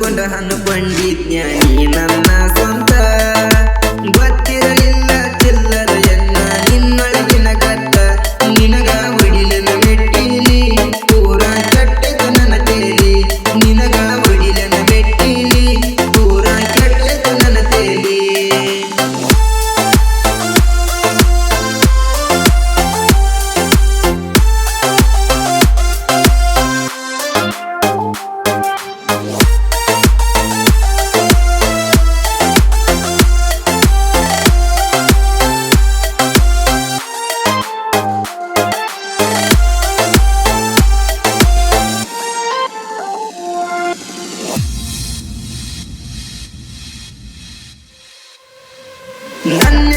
gonna handle ನನ್ನಿಂದ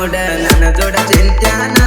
ನೋಡ ನನ್ನ ಜೋಡ ಚೆಂತ್ಯಾನ?